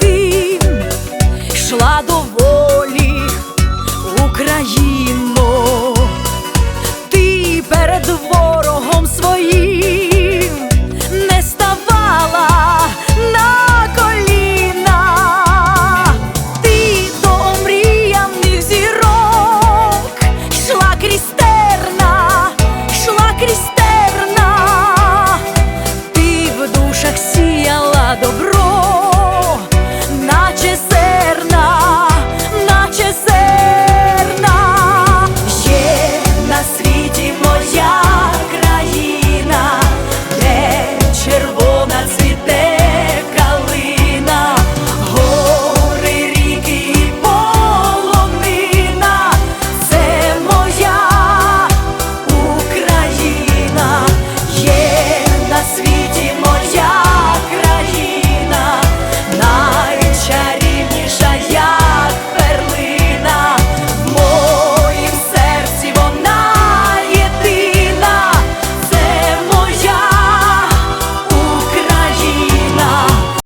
ти йшла до волі Україно.